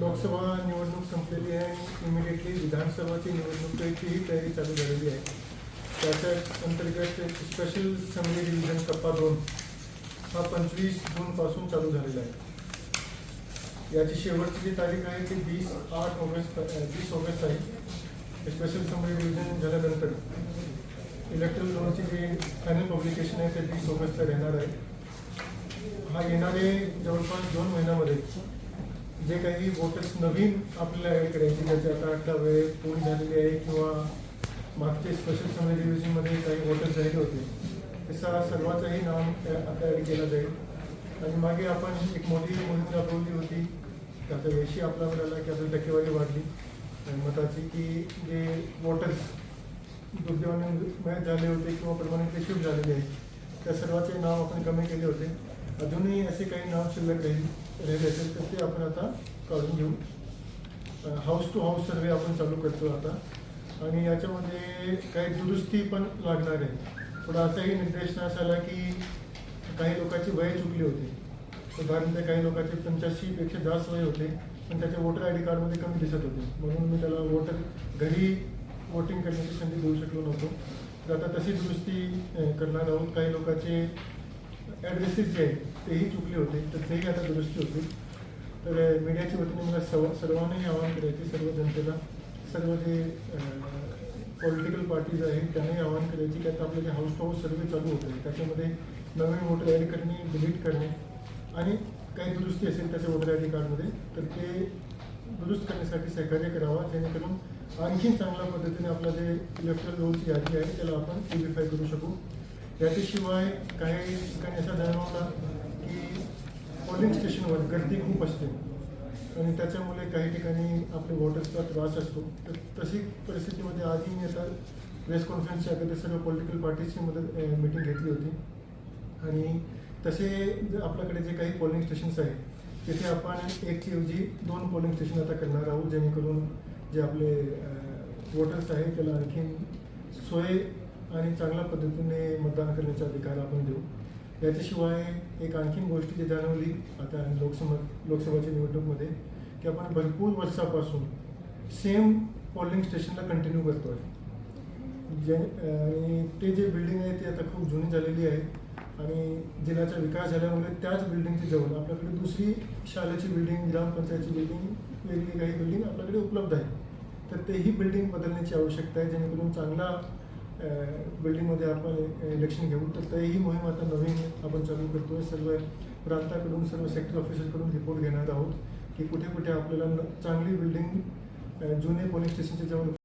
लोकसभा निवडणूक इमिडिएटली विधानसभाची निवडणुकीचीही तयारी चालू झालेली आहे. त्याच्या अंतर्गत एक स्पेशल असेंब्ली डिव्हिजन टप्पा दोन हा पंचवीस जूनपासून चालू झालेला आहे. याची शेवटची जी तारीख आहे ती वीस आठ ऑगस्ट वीस ऑगस्ट आहे. स्पेशल असेंब्ली डिव्हिजन झाल्यानंतर इलेक्ट्रल लॉची जी फायनल पब्लिकेशन आहे ते वीस ऑगस्टला राहणार आहे. हा येणारे जवळपास दोन महिन्यामध्ये जे काही वोटर्स नवीन आपल्याला ॲड करायचे ज्याचे आता आता वेळ पूर्ण झालेली आहे किंवा मागचे स्पेशल समिती डिव्हिजनमध्ये काही वोटर्स झालेले होते त्याचा सर्वांचंही नाव त्या- आता ॲड केलं जाईल. आणि मागे आपण एक मोठी मोहीम राबवली होती त्याचा यशही आपला मिळाला की आपली टक्केवारी वाढली. आणि मताची की जे वोटर्स दुर्दैवाने मॅच झाले होते किंवा परमानंटली शिफ्ट झालेले आहेत त्या सर्वांचे नाव आपण कमी केले होते. अजूनही असे काही नाव शिल्लक राहील राहिले असेल तर ते आपण आता काढून घेऊ. हाऊस टू हाऊस सर्वे आपण चालू करतो आता. आणि याच्यामध्ये काही दुरुस्ती पण लागणार आहे. थोडा असाही निर्देशनास आला की काही लोकांची वय चुकली होती. उदाहरणार्थ काही लोकांचे पंच्याऐंशीपेक्षा जास्त वय होते पण त्याच्या वोटर आय डी कार्डमध्ये कमी दिसत होते. म्हणून मी त्याला वोटर घरी वोटिंग करण्याची संधी देऊ शकलो नव्हतो. तर आता तशी दुरुस्ती करणार आहोत. काही लोकांचे ॲड्रेसेस जे आहेत तेही चुकले होते तर तेही आता दुरुस्ती होतील तर मीडियाच्या वतीने मला सर्व सर्वांनाही आवाहन करायचे सर्व जनतेला सर्व जे पॉलिटिकल पार्टीज आहेत त्यांनाही आवाहन करायचे की आता आपले जे हाऊस टू हाऊस सर्वे चालू होते त्याच्यामध्ये नवीन वोटर ॲड करणे डिलीट करणे आणि काही दुरुस्ती असेल त्याच्या वोटर आय डी कार्डमध्ये तर ते दुरुस्त करण्यासाठी सहकार्य करावा जेणेकरून आणखी चांगल्या पद्धतीने आपला जे इलेक्ट्रल रोलची यादी आहे त्याला आपण प्युरिफाय करू शकू. याच्याशिवाय काही ठिकाणी असा जाणवला की पोलिंग स्टेशनवर गर्दी खूप असते. आणि त्याच्यामुळे काही ठिकाणी आपले वोटर्सचा त्रास असतो. तर तशी परिस्थितीमध्ये आधी मी आता प्रेस कॉन्फरन्सच्या अगोदर सर्व पॉलिटिकल पार्टीजची मदत मिटिंग घेतली होती. आणि तसे आपल्याकडे जे काही पोलिंग स्टेशन्स आहेत तिथे आपण एकची ऐवजी दोन पोलिंग स्टेशन आता करणार आहोत जेणेकरून जे आपले वोटर्स आहेत त्याला आणखीन सोय आणि चांगल्या पद्धतीने मतदान करण्याचा अधिकार आपण देऊ. याच्याशिवाय एक आणखीन गोष्ट जी जाणवली आता लोकसभा लोकसभाच्या निवडणूकमध्ये की आपण भरपूर वर्षापासून सेम पोलिंग स्टेशनला कंटिन्यू करतो आहे जे आणि ते जे बिल्डिंग आहे ती आता खूप जुनी झालेली आहे. आणि जिल्ह्याचा विकास झाल्यामुळे त्याच बिल्डिंगच्या जवळ आपल्याकडे दुसरी शाळेची बिल्डिंग ग्रामपंचायतची बिल्डिंग वेगळी काही बिल्डिंग आपल्याकडे उपलब्ध आहे. तर तेही बिल्डिंग बदलण्याची आवश्यकता आहे जेणेकरून चांगला बिल्डिंगमध्ये आपण इलेक्शन घेऊ. तर तेही मोहीम आता नवीन आपण चालू करतो आहे सर्व प्रांताकडून सर्व सेक्टर ऑफिसरकडून रिपोर्ट घेणार आहोत की कुठे कुठे आपल्याला न- चांगली बिल्डिंग जुने पोलीस स्टेशनच्या जवळ